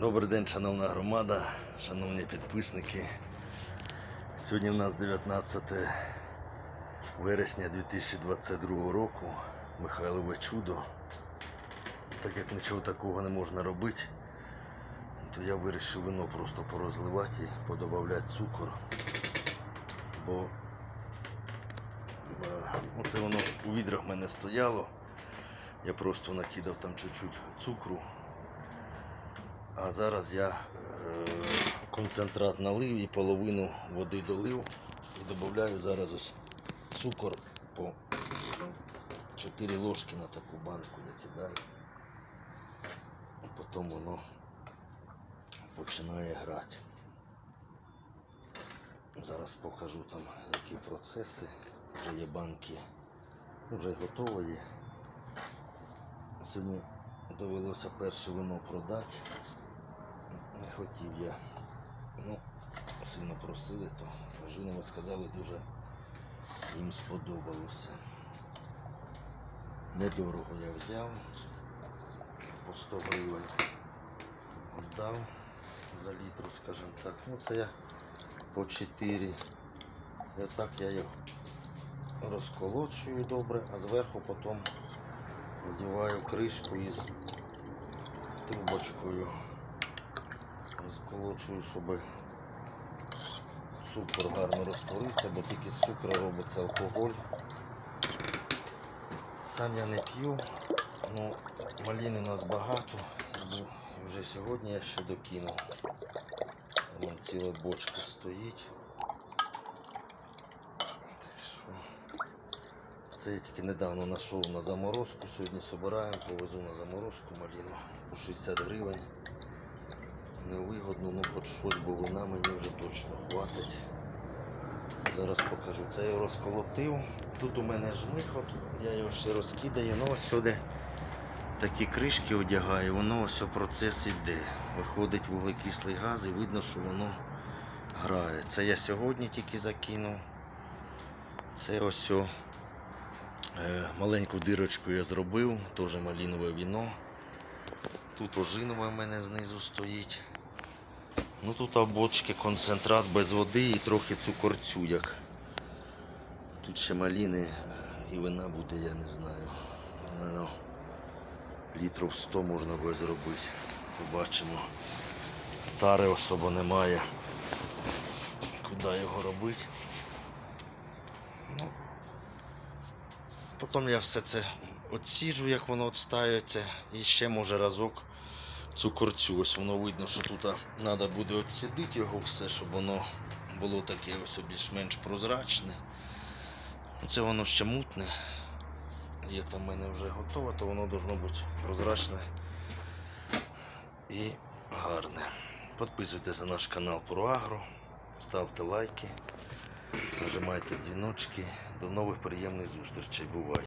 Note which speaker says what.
Speaker 1: Добрий день, шановна громада, шановні підписники. Сьогодні в нас 19 вересня 2022 року. Михайлове чудо. Так як нічого такого не можна робити, то я вирішив вино просто порозливати і подобавляти цукор. Бо е, оце воно у відрах в мене стояло. Я просто накидав там чуть-чуть цукру. А зараз я е, концентрат налив і половину води долив і додаю зараз ось цукор по 4 ложки на таку банку я кидаю. Потім воно починає грати. Зараз покажу там які процеси. Вже є банки, вже готові. Сьогодні довелося перше вино продати. Хотів я. Ну, сильно просили, то Жінова сказали, дуже їм сподобалося. Недорого я взяв. По 100 гривень віддав за літру, скажімо так. Ну це я по 4. І отак я їх розколочую добре, а зверху потім надіваю кришку із трубочкою. Розколочую, щоб цукор гарно розтворився, бо тільки з цукру робиться алкоголь. Сам я не п'ю, ну маліни у нас багато, бо вже сьогодні я ще докинув. Вон ціла бочка стоїть. Це я тільки недавно знайшов на заморозку. Сьогодні збираємо, повезу на заморозку маліну по 60 гривень невигодно, ну хоч щось, бо вина мені вже точно хватить. Зараз покажу. Це я розколотив. Тут у мене жмих, от я його ще розкидаю, ну ось сюди такі кришки одягаю, воно ось процес іде. Виходить вуглекислий газ і видно, що воно грає. Це я сьогодні тільки закинув. Це ось о, е, маленьку дирочку я зробив, теж малінове віно. Тут ожинове в мене знизу стоїть. Ну тут а бочки концентрат без води і трохи цукорцю як. Тут ще маліни і вина буде, я не знаю. Ну, літрів 100 можна буде зробити. Побачимо. Тари особо немає. Куди його робити? Ну, потім я все це отсіжу, як воно відстаюється, і ще може разок цукорцю. Ось воно видно, що тут треба буде відсідити його все, щоб воно було таке ось більш-менш прозрачне. Це воно ще мутне. Є там в мене вже готове, то воно должно бути прозрачне і гарне. Підписуйтесь на наш канал ProAgro, ставте лайки, нажимайте дзвіночки. До нових приємних зустрічей. Бувайте!